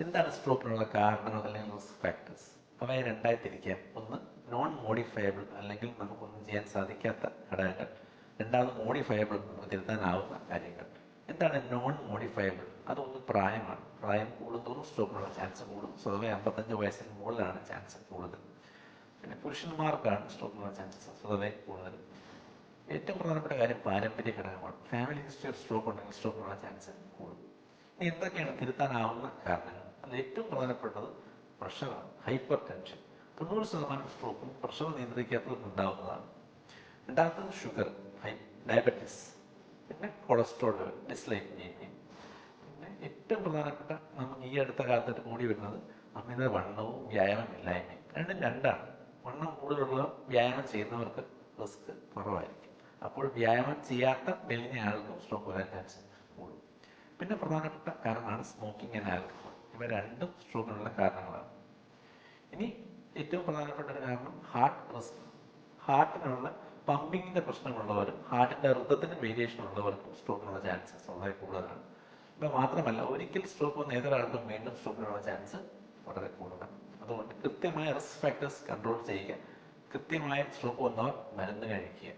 എന്താണ് സ്ട്രോക്കിനുള്ള കാരണങ്ങൾ അല്ലെങ്കിൽ റിസ്ക് ഫാക്ടേഴ്സ് അവയെ രണ്ടായി തിരിക്കാം. ഒന്ന് നോൺ മോഡിഫയബിൾ അല്ലെങ്കിൽ നമുക്കൊന്നും ചെയ്യാൻ സാധിക്കാത്ത ഘടകങ്ങൾ. രണ്ടാമത് മോഡിഫയബിൾ നമുക്ക് തിരുത്താനാവുന്ന കാര്യങ്ങൾ. എന്താണ് നോൺ മോഡിഫയബിൾ അതൊന്ന് പ്രായമാണ്. പ്രായം കൂടുന്തോറും സ്ട്രോക്കിനുള്ള ചാൻസ് കൂടും. സ്വതവേ അമ്പത്തഞ്ച് വയസ്സിന് മുകളിലാണ് ചാൻസ് കൂടുതൽ. പിന്നെ പുരുഷന്മാർക്കാണ് സ്ട്രോക്കിനുള്ള ചാൻസസ് സ്വതവേ കൂടുതൽ. ഏറ്റവും പ്രധാനപ്പെട്ട കാര്യം പാരമ്പര്യ ഘടകമാണ്. ഫാമിലി ഹിസ്റ്ററി സ്ട്രോക്ക് ഉണ്ടെങ്കിൽ സ്ട്രോക്കിനുള്ള ചാൻസ് കൂടും. ഇനി എന്തൊക്കെയാണ് തിരുത്താനാവുന്ന കാരണങ്ങൾ? അതിൽ ഏറ്റവും പ്രധാനപ്പെട്ടത് പ്രഷറാണ് ഹൈപ്പർ ടെൻഷൻ തൊണ്ണൂറ് ശതമാനം സ്ട്രോക്കും പ്രഷർ നിയന്ത്രിക്കാത്തത് ഉണ്ടാവുന്നതാണ്. രണ്ടാമത്തത് ഷുഗർ ഡയബറ്റീസ് പിന്നെ കൊളസ്ട്രോൾ ലെവൽ ഡിസ്ലൈപ്പിനിയും പിന്നെ ഏറ്റവും പ്രധാനപ്പെട്ട നമുക്ക് ഈ അടുത്ത കാലത്ത് കൂടി വരുന്നത് അമിത വണ്ണവും വ്യായാമമില്ലായ്മയും രണ്ടും രണ്ടാണ്. വണ്ണം കൂടുതലുള്ള വ്യായാമം ചെയ്യുന്നവർക്ക് റിസ്ക് കുറവായിരിക്കും. അപ്പോൾ വ്യായാമം ചെയ്യാത്ത മെലിഞ്ഞ ആളുകൾക്കും സ്ട്രോക്ക് വരാൻ ചാൻസ് കൂടും. പിന്നെ പ്രധാനപ്പെട്ട കാരണമാണ് സ്മോക്കിംഗ് ആൻഡ് ആൽക്കഹോൾ ഇവ രണ്ടും സ്ട്രോക്കിനുള്ള കാരണങ്ങളാണ്. ഇനി ഏറ്റവും പ്രധാനപ്പെട്ട ഒരു കാരണം ഹാർട്ട് പ്രശ്നം ഹാർട്ടിനുള്ള പമ്പിങ്ങിന്റെ പ്രശ്നമുള്ളവരും ഹാർട്ടിന്റെ ഋതത്തിന് വേരിയേഷൻ ഉള്ളവർക്കും സ്ട്രോക്കിനുള്ള ചാൻസസ് വളരെ കൂടുതലാണ്. ഇപ്പം മാത്രമല്ല ഒരിക്കൽ സ്ട്രോക്ക് വന്ന ഏതൊരാൾക്കും വീണ്ടും സ്ട്രോക്കിനുള്ള ചാൻസ് വളരെ കൂടുതലാണ്. അതുകൊണ്ട് കൃത്യമായ റിസ്ക് ഫാക്ടേഴ്സ് കൺട്രോൾ ചെയ്യുക കൃത്യമായ സ്ട്രോക്ക് വന്നവർ മരുന്ന് കഴിക്കുക.